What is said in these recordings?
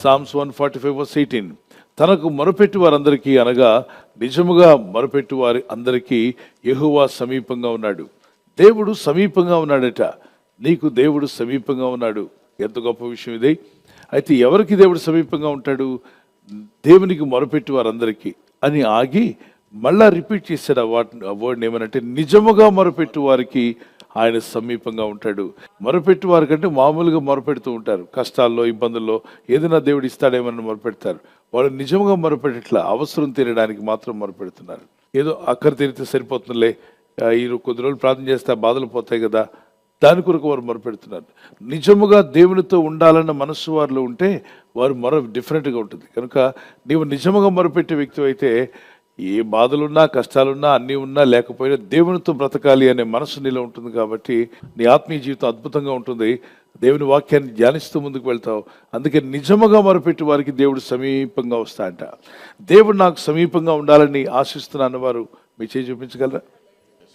Psalms one forty five verse eighteen తనకు మొరపెట్టి వారందరికీ అనగా నిజముగా మొరపెట్టి వారి అందరికీ యెహోవా సమీపంగా ఉన్నాడు. దేవుడు సమీపంగా ఉన్నాడట. నీకు దేవుడు సమీపంగా ఉన్నాడు. ఎంత గొప్ప విషయం ఇది. అయితే ఎవరికి దేవుడు సమీపంగా ఉంటాడు? దేవునికి మొరపెట్టి వారందరికీ అని ఆగి మళ్ళా రిపీట్ చేశాడు ఆ వాటిని ఆ వర్డ్ని ఏమనంటే నిజముగా మొరపెట్టు వారికి ఆయన సమీపంగా ఉంటాడు. మొరపెట్టు వారికంటే మామూలుగా మొరపెడుతూ ఉంటారు. కష్టాల్లో ఇబ్బందుల్లో ఏదైనా దేవుడు ఇస్తాడేమని మొరపెడతారు. వాళ్ళు నిజంగా మొరపెట్టట్లా అవసరం తీరడానికి మాత్రం మొరపెడుతున్నారు. ఏదో అక్కర తీరితే సరిపోతుందిలే. ఈ కొద్ది రోజులు ప్రార్థన చేస్తే బాధలు పోతాయి కదా. దాని కొరకు వారు మొరపెడుతున్నారు. నిజముగా దేవునితో ఉండాలన్న మనస్సు వారిలో ఉంటే వారు మరో డిఫరెంట్గా ఉంటుంది. కనుక నీవు నిజముగా మొరపెట్టే వ్యక్తి అయితే ఏ బాధలున్నా కష్టాలున్నా అన్నీ ఉన్నా లేకపోయినా దేవునితో బ్రతకాలి అనే మనసు నీలో ఉంటుంది కాబట్టి నీ ఆత్మీయ జీవితం అద్భుతంగా ఉంటుంది. దేవుని వాక్యాన్ని ధ్యానిస్తూ ముందుకు వెళ్తావు. అందుకే నిజముగా మొరపెట్టి వారికి దేవుడు సమీపంగా వస్తాయంట దేవుడు నాకు సమీపంగా ఉండాలని ఆశిస్తున్నాను వారు మీ చేయి చూపించగలరా?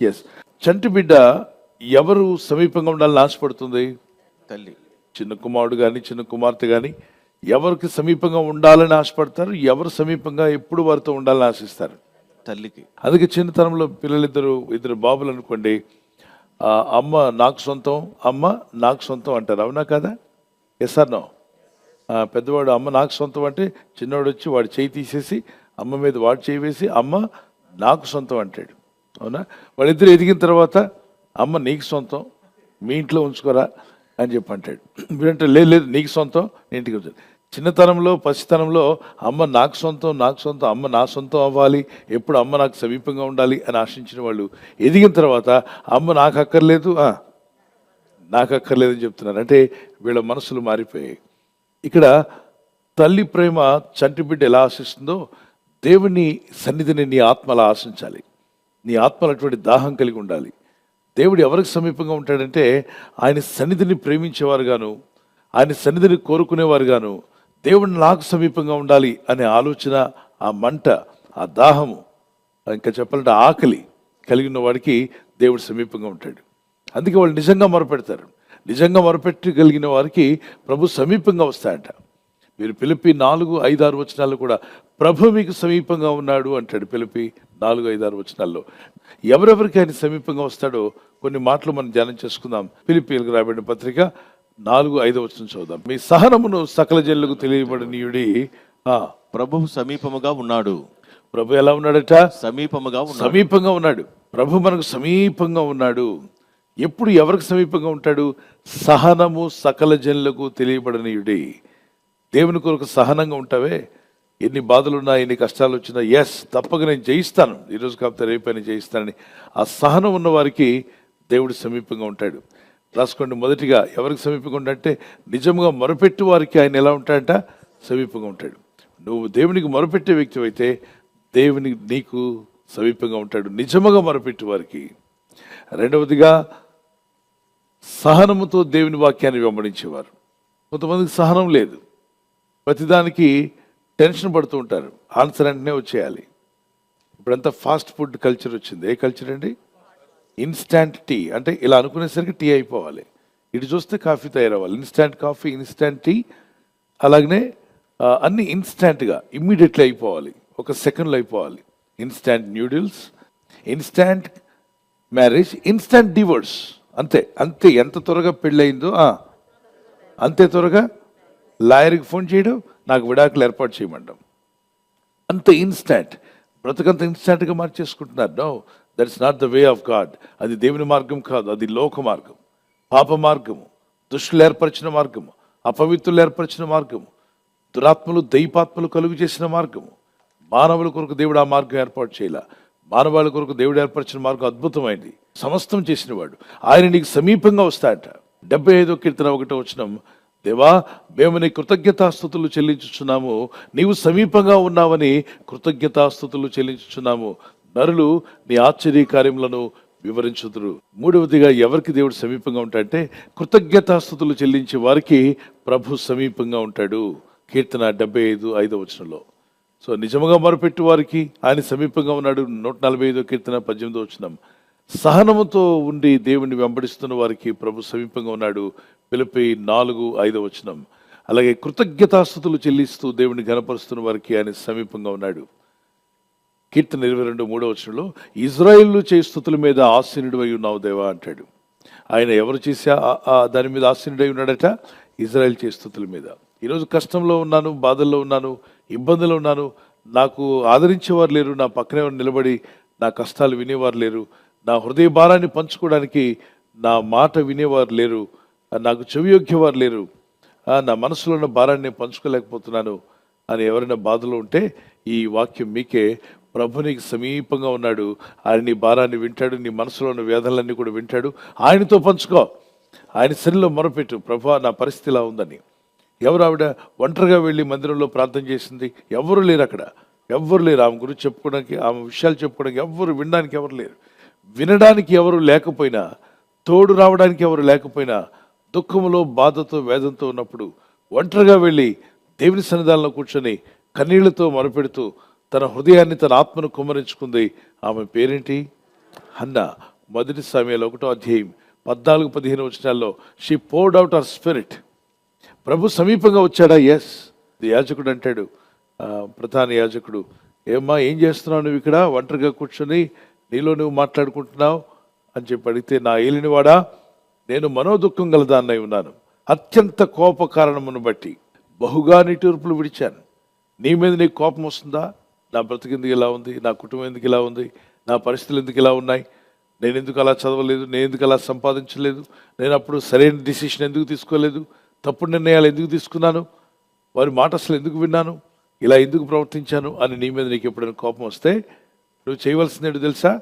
ఎస్ చంటి బిడ్డ ఎవరు సమీపంగా ఉండాలని ఆశపడుతుంది? తల్లి. చిన్న కుమారుడు కానీ చిన్న కుమార్తె కానీ ఎవరికి సమీపంగా ఉండాలని ఆశపడతారు ఎవరు సమీపంగా ఎప్పుడు వారితో ఉండాలని ఆశిస్తారు. తల్లికి. అందుకే చిన్నతనంలో పిల్లలిద్దరు ఇద్దరు బాబులు అనుకోండి అమ్మ నాకు సొంతం అమ్మ నాకు సొంతం అంటారు. అవునా కదా? ఎస్ ఆర్ నో పెద్దవాడు అమ్మ నాకు సొంతం అంటే చిన్నవాడు వచ్చి వాడు చేయి తీసేసి అమ్మ మీద వాడు చేయి వేసి అమ్మ నాకు సొంతం అంటాడు. అవునా? వాళ్ళిద్దరు ఎదిగిన తర్వాత అమ్మ నీకు సొంతం మీ ఇంట్లో ఉంచుకోరా అని చెప్పి అంటాడు వీడంటే లేదు లేదు నీకు సొంతం ఇంటికి వచ్చాను చిన్నతనంలో పసితనంలో అమ్మ నాకు సొంతం నాకు సొంతం అమ్మ నా సొంతం అవ్వాలి ఎప్పుడు అమ్మ నాకు సమీపంగా ఉండాలి అని ఆశించిన వాళ్ళు ఎదిగిన తర్వాత అమ్మ నాకు అక్కర్లేదు ఆ, నాకు అక్కర్లేదని చెప్తున్నారు. అంటే వీళ్ళ మనసులు మారిపోయాయి. ఇక్కడ తల్లి ప్రేమ చంటి బిడ్డ ఎలా ఆశిస్తుందో దేవుని సన్నిధిని నీ ఆత్మలా ఆశించాలి. నీ ఆత్మలటువంటి దాహం కలిగి ఉండాలి. దేవుడు ఎవరికి సమీపంగా ఉంటాడంటే ఆయన సన్నిధిని ప్రేమించేవారుగాను ఆయన సన్నిధిని కోరుకునేవారుగాను దేవుడు నాకు సమీపంగా ఉండాలి అనే ఆలోచన ఆ మంట ఆ దాహము ఇంకా చెప్పాలంటే ఆకలి కలిగిన వాడికి దేవుడు సమీపంగా ఉంటాడు. అందుకే వాళ్ళు నిజంగా మొరపెడతారు. నిజంగా మొరపెట్టగలిగిన వారికి ప్రభు సమీపంగా వస్తాయంట మీరు పిలిపి నాలుగు ఐదు ఆరు వచనాలు కూడా ప్రభు మీకు సమీపంగా ఉన్నాడు అంటాడు పిలిపి నాలుగు ఐదు ఆరు వచనాల్లో. ఎవరెవరికి ఆయన సమీపంగా వస్తాడో కొన్ని మాటలు మనం ధ్యానం చేసుకుందాం. పిలిపిలకు రాబడిన పత్రిక నాలుగు ఐదు వచనం చూద్దాం మీ సహనమును సకల జనులకు తెలియబడినయుడి ఆ, ప్రభువు సమీపముగా ఉన్నాడు. ప్రభు ఎలా ఉన్నాడట? సమీపముగా సమీపంగా ఉన్నాడు. ప్రభు మనకు సమీపంగా ఉన్నాడు. ఎప్పుడు ఎవరికి సమీపంగా ఉంటాడు? సహనము సకల జనులకు తెలియబడనీయుడి. దేవుని కొరకు సహనంగా ఉంటావే? ఎన్ని బాధలున్నా ఎన్ని కష్టాలు వచ్చినా ఎస్ తప్పక నేను జయిస్తాను. ఈరోజు కాకపోతే రేపైనా జయిస్తానని. ఆ సహనం ఉన్న వారికి దేవుడు సమీపంగా ఉంటాడు. రాసుకోండి. మొదటిగా ఎవరికి సమీపంగా అంటే నిజంగా మొరపెట్టి వారికి ఆయన ఎలా ఉంటాడంట? సమీపంగా ఉంటాడు. నువ్వు దేవునికి మొరపెట్టే వ్యక్తి అయితే దేవుని నీకు సమీపంగా ఉంటాడు. నిజముగా మొరపెట్టి వారికి. రెండవదిగా సహనముతో దేవుని వాక్యాన్ని వెంబడించేవారు. కొంతమందికి సహనం లేదు. ప్రతిదానికి టెన్షన్ పడుతూ ఉంటారు. ఆన్సర్ వెంటనే వచ్చేయాలి. ఇప్పుడంతా ఫాస్ట్ ఫుడ్ కల్చర్ వచ్చింది. ఏ కల్చర్ అండి? ఇన్స్టాంట్ టీ అంటే ఇలా అనుకునేసరికి టీ అయిపోవాలి. ఇటు చూస్తే కాఫీ తయారవ్వాలి. ఇన్స్టాంట్ కాఫీ ఇన్స్టాంట్ టీ అలాగనే అన్ని ఇన్స్టాంట్గా ఇమ్మీడియట్లీ అయిపోవాలి. ఒక సెకండ్లో అయిపోవాలి. Instant noodles instant marriage instant divorce అంతే అంతే. ఎంత త్వరగా పెళ్ళయిందో అంతే త్వరగా లాయర్కి ఫోన్ చేయడం నాకు విడాకులు ఏర్పాటు చేయమంటాం. అంత ఇన్స్టాంట్ బ్రతకంత ఇన్స్టాంట్గా మార్చేసుకుంటున్నారు. No that's not the way of God అది దేవుని మార్గం కాదు. అది లోక మార్గం. పాప మార్గము. దుష్టులు ఏర్పరిచిన మార్గము. అపవిత్రులు ఏర్పరిచిన మార్గము. దురాత్మలు దైపాత్మలు కలుగు చేసిన మార్గము. మానవుల కొరకు దేవుడు ఆ మార్గం ఏర్పాటు చేయాల. మానవాళి కొరకు దేవుడు ఏర్పరిచిన మార్గం అద్భుతమైంది. సమస్తం చేసినవాడు. ఆయన నీకు సమీపంగా వస్తాడట. డెబ్బై ఐదో కీర్తన ఒకటో వచ్చిన దేవా మేము నీ కృతజ్ఞతాస్థుతులు చెల్లించుచున్నాము. నీవు సమీపంగా ఉన్నావని కృతజ్ఞతాస్థుతులు చెల్లించుచున్నాము. నరులు నీ ఆశ్చర్య కార్యములను వివరించుదురు. మూడవదిగా ఎవరికి దేవుడు సమీపంగా ఉంటాడంటే కృతజ్ఞతాస్థుతులు చెల్లించే వారికి ప్రభు సమీపంగా ఉంటాడు. కీర్తన డెబ్బై ఐదు ఐదో వచనంలో. సో నిజముగా మొరపెట్టు వారికి ఆయన సమీపంగా ఉన్నాడు. నూట నలభై ఐదో కీర్తన పద్దెనిమిదో వచనం. సహనముతో ఉండి దేవుణ్ణి వెంబడిస్తున్న వారికి ప్రభు సమీపంగా ఉన్నాడు. పిలిపి నాలుగు ఐదో వచనం. అలాగే కృతజ్ఞతాస్థుతులు చెల్లిస్తూ దేవుని గణపరుస్తున్న వారికి ఆయన సమీపంగా ఉన్నాడు. కీర్తన ఇరవై రెండు మూడో వచ్చంలో ఇజ్రాయిల్ చే స్థుతుల మీద ఆసీనుడివై ఉన్నావు దేవా అంటాడు. ఆయన ఎవరు చేసే దాని మీద ఆసీనుడై ఉన్నాడట? ఇజ్రాయిల్ చే స్థుతుల మీద. ఈరోజు కష్టంలో ఉన్నాను బాధల్లో ఉన్నాను ఇబ్బందులు ఉన్నాను. నాకు ఆదరించేవారు లేరు నా పక్కనే నిలబడి నా కష్టాలు వినేవారు లేరు. నా హృదయ భారాన్ని పంచుకోవడానికి నా మాట వినేవారు లేరు. నాకు చెవియోగ్యవారు లేరు. నా మనసులో ఉన్న భారాన్ని పంచుకోలేకపోతున్నాను అని ఎవరైనా బాధలో ఉంటే ఈ వాక్యం మీకే ప్రభు నీకు సమీపంగా ఉన్నాడు. ఆయన నీ భారాన్ని వింటాడు నీ మనసులో ఉన్న వేదనలన్నీ కూడా వింటాడు. ఆయనతో పంచుకో. ఆయన శరీరంలో మొరపెట్టు. ప్రభు నా పరిస్థితి ఇలా ఉందని. ఎవరు ఆవిడ? ఒంటరిగా వెళ్ళి మందిరంలో ప్రార్థన చేసింది. ఎవరు లేరు అక్కడ. ఎవ్వరు లేరు. ఆమె గురించి చెప్పుకోవడానికి ఆమె విషయాలు చెప్పుకోవడానికి ఎవ్వరు వినడానికి ఎవరు లేరు. వినడానికి ఎవరు లేకపోయినా తోడు రావడానికి ఎవరు లేకపోయినా దుఃఖములో బాధతో వేదంతో ఉన్నప్పుడు ఒంటరిగా వెళ్ళి దేవుని సన్నిధానంలో కూర్చొని కన్నీళ్ళతో మొరపెడుతూ తన హృదయాన్ని తన ఆత్మను కుమ్మరించుకుంది. ఆమె పేరేంటి? హన్న మొదటి సమయంలో ఒకటో అధ్యాయం పద్నాలుగు పదిహేను వచనాల్లో she poured out our spirit ప్రభు సమీపంగా వచ్చాడా? ఎస్ యాజకుడు అంటాడు. ప్రధాన యాజకుడు ఏమ్మా ఏం చేస్తున్నావు నువ్వు ఇక్కడ? ఒంటరిగా కూర్చొని నీలో నువ్వు మాట్లాడుకుంటున్నావు? అని చెప్పి అడిగితే నా ఏలినవాడా నేను మనోదుఖం గలదాన్నై ఉన్నాను. అత్యంత కోప కారణమును బట్టి బహుగా నిట్టూర్పులు విడిచాను. నీ మీద నీకు కోపం వస్తుందా? నా బ్రతుకు ఎందుకు ఇలా ఉంది? నా కుటుంబం ఎందుకు ఇలా ఉంది? నా పరిస్థితులు ఎందుకు ఇలా ఉన్నాయి? నేను ఎందుకు అలా చదవలేదు? నేను ఎందుకు అలా సంపాదించలేదు? నేను అప్పుడు సరైన డిసిషన్ ఎందుకు తీసుకోలేదు? తప్పుడు నిర్ణయాలు ఎందుకు తీసుకున్నాను? వారి మాట అసలు ఎందుకు విన్నాను? ఇలా ఎందుకు ప్రవర్తించాను? అని నీ మీద నీకు ఎప్పుడైనా కోపం వస్తే నువ్వు చేయవలసింది తెలుసా?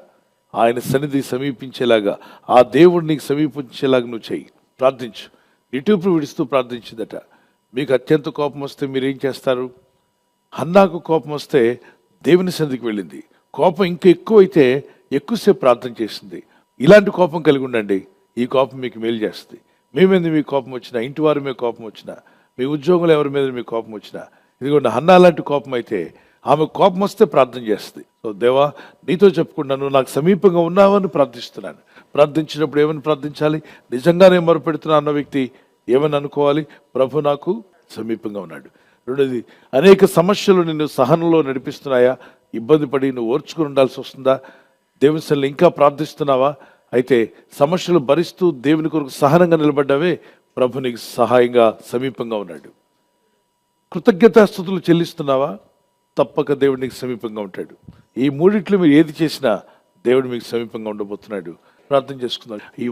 ఆయన సన్నిధి సమీపించేలాగా ఆ దేవుడు నీకు సమీపించేలాగా నువ్వు చెయ్యి ప్రార్థించు. నిటూపు విడుస్తూ ప్రార్థించిందట. మీకు అత్యంత కోపం వస్తే మీరు ఏం చేస్తారు? హన్నాకు కోపం వస్తే దేవుని సన్నిధికి వెళ్ళింది. కోపం ఇంకా ఎక్కువైతే ఎక్కువసేపు ప్రార్థన చేసింది. ఇలాంటి కోపం కలిగి ఉండండి. ఈ కోపం మీకు మేలు చేస్తుంది. మీ మీద మీకు కోపం వచ్చినా ఇంటి వారి మీద కోపం వచ్చినా మీ ఉద్యోగులు ఎవరి మీద మీకు కోపం వచ్చినా ఇదిగోండి హన్నా లాంటి కోపం అయితే ఆమె కోపం వస్తే ప్రార్థన చేస్తుంది. సో దేవా నీతో చెప్పుకున్నాను నాకు సమీపంగా ఉన్నావని ప్రార్థిస్తున్నాను. ప్రార్థించినప్పుడు ఏమని ప్రార్థించాలి? నిజంగానే మొరపెడుతున్నా అన్న వ్యక్తి ఏమని అనుకోవాలి? ప్రభు నాకు సమీపంగా ఉన్నాడు. రెండోది అనేక సమస్యలు నిన్ను సహనంలో నడిపిస్తున్నాయా? ఇబ్బంది పడి నువ్వు ఓర్చుకుని ఉండాల్సి వస్తుందా? దేవుని సన్నిధిలో ఇంకా ప్రార్థిస్తున్నావా? అయితే సమస్యలు భరిస్తూ దేవుని కొరకు సహనంగా నిలబడ్డావే ప్రభు నీకు సహాయంగా సమీపంగా ఉన్నాడు. కృతజ్ఞతాస్థుతులు చెల్లిస్తున్నావా? తప్పక దేవుడు నీకు సమీపంగా ఉంటాడు. ఈ మూడిట్లో మీరు ఏది చేసినా దేవుడు మీకు సమీపంగా ఉండబోతున్నాడు. ప్రార్థన చేసుకున్నాడు